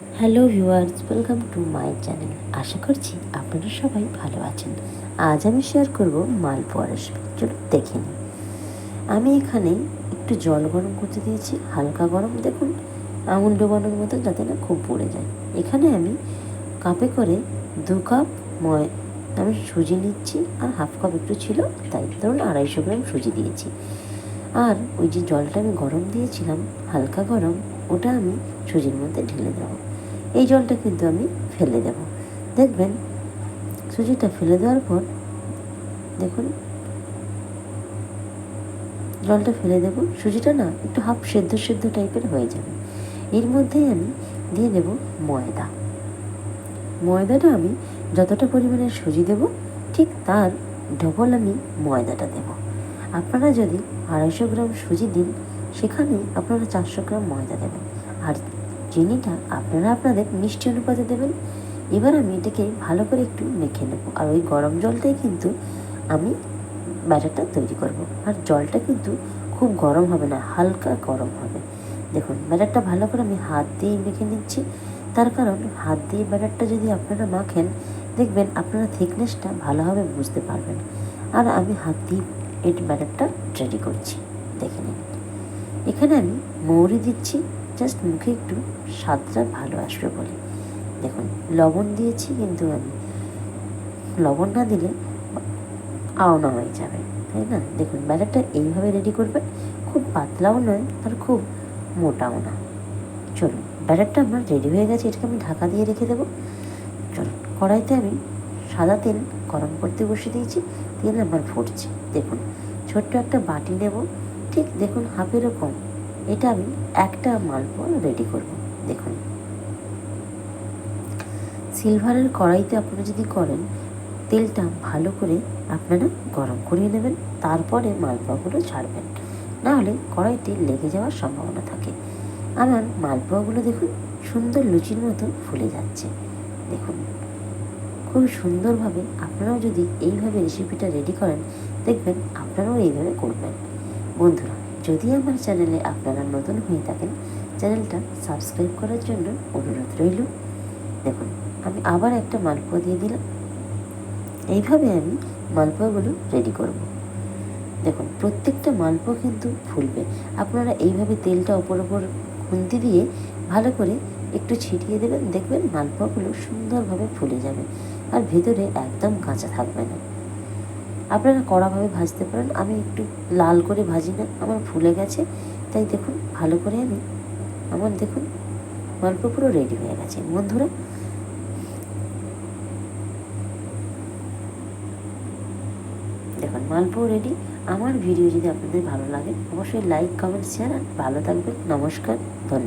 Hello viewers welcome to my channel আশা করছি আপনারা সবাই ভালো আছেন। আজ আমি শেয়ার করব মালপোয়া রেসিপি চলুন দেখে নিই। আমি এখানে একটু জল গরম করতে দিয়েছি, হালকা গরম। দেখুন, আঙুল ডোবানোর মতো যাতে না খুব পড়ে যায়। এখানে আমি কাপে করে দু কাপ ময় আমি সুজি নিচ্ছি, আর হাফ কাপ একটু ছিল, তাই ধরুন আড়াইশো গ্রাম সুজি দিয়েছি। আর ওই যে জলটা আমি গরম দিয়েছিলাম, হালকা গরম ওটা আমি সুজির মধ্যে ঢেলে দেবো। এই জলটা কিন্তু আমি ফেলে দেব। দেখবেন, সুজিটা ফেলে দেওয়ার পর, দেখুন, জলটা ফেলে দেব। সুজিটা না একটু হাফ সেদ্ধ সেদ্ধ টাইপের হয়ে যাবে। এর মধ্যেই আমি দিয়ে দেব ময়দা। ময়দাটা আমি যতটা পরিমাণে সুজি দেব, ঠিক তার ডবল আমি ময়দাটা দেব। আপনারা যদি আড়াইশো গ্রাম সুজি দিন সেখানে আপনারা চারশো গ্রাম ময়দা দেবেন। আর চিনিটা আপনারা আপনাদের মিষ্টি অনুপাতে দেবেন। এবার আমি এটাকে ভালো করে একটু মেখে নেব। আর ওই গরম জলটাই কিন্তু আমি ব্যাটারটা তৈরি করব। আর জলটা কিন্তু খুব গরম হবে না, হালকা গরম হবে। দেখুন, ব্যাটারটা ভালো করে আমি হাত দিয়েই মেখে নিচ্ছি। তার কারণ হাত দিয়ে ব্যাটারটা যদি আপনারা মাখেন, দেখবেন আপনারা থিকনেসটা ভালোভাবে বুঝতে পারবেন। আর আমি হাত দিয়ে এই ব্যাটারটা রেডি করছি। দেখে নিন। এখানে আমি মৌরি দিচ্ছি জাস্ট মুখে একটু স্বাদটা ভালো আসবে বলে। দেখুন, লবণ দিয়েছি কিন্তু আমি। লবণ না দিলে আওনা হয়ে যাবে, তাই না? দেখুন, ব্যাটারটা এইভাবে রেডি করবেন খুব পাতলাও নয় আর খুব মোটাও না। চলুন, ব্যাটারটা আমার রেডি হয়ে গেছে, এটাকে আমি ঢাকা দিয়ে রেখে দেবো। চলুন, কড়াইতে আমি সাদা তেল গরম করতে বসে দিয়েছি, তেল আমার ফুটছে। দেখুন, ছোট্ট একটা বাটি নেব। ঠিক দেখুন হাফেরও কম এটা আমি একটা মালপোয়া রেডি করব। দেখুন। সিলভারের কড়াইতে আপনারা যদি করেন, তেলটা ভালো করে আপনারা গরম করিয়ে নেবেন, তারপরে মালপোয়াগুলো ছাড়বেন। নাহলে কড়াইতে লেগে যাওয়ার সম্ভাবনা থাকে। আমার মালপোয়াগুলো দেখুন সুন্দর লুচির মতো ফুলে যাচ্ছে। দেখুন। খুব সুন্দরভাবে আপনারাও যদি এইভাবে রেসিপিটা রেডি করেন, দেখবেন আপনারাও এইভাবে করবেন। বন্ধুরা, যদি আমার চ্যানেলে আপনারা নতুন হয়ে থাকেন, চ্যানেলটা সাবস্ক্রাইব করার জন্য অনুরোধ রইল। দেখুন, আমি আবার একটা মালপোয়া দিয়ে দিলাম। এইভাবে আমি মালপোয়াগুলো রেডি করব। দেখুন, প্রত্যেকটা মালপোয়া কিন্তু ফুলবে। আপনারা এইভাবে তেলটা ওপর ওপর খুন্তি দিয়ে ভালো করে একটু ছিটিয়ে দেবেন, দেখবেন মালপোয়াগুলো সুন্দরভাবে ফুলে যাবে। আর ভেতরে একদম কাঁচা থাকবে না। আপনারা কড়াভাবে ভাজতে পারেন। আমি একটু লাল করে ভাজি না, আমার ফুলে গেছে। তাই দেখুন, ভালো করে আমি, আমার দেখুন, গল্প পুরো রেডি হয়ে গেছে। বন্ধুরা, দেখুন মালপোয়া রেডি আমার ভিডিও যদি আপনাদের ভালো লাগে, অবশ্যই লাইক কমেন্ট শেয়ার আর ভালো থাকবেন। নমস্কার, ধন্যবাদ।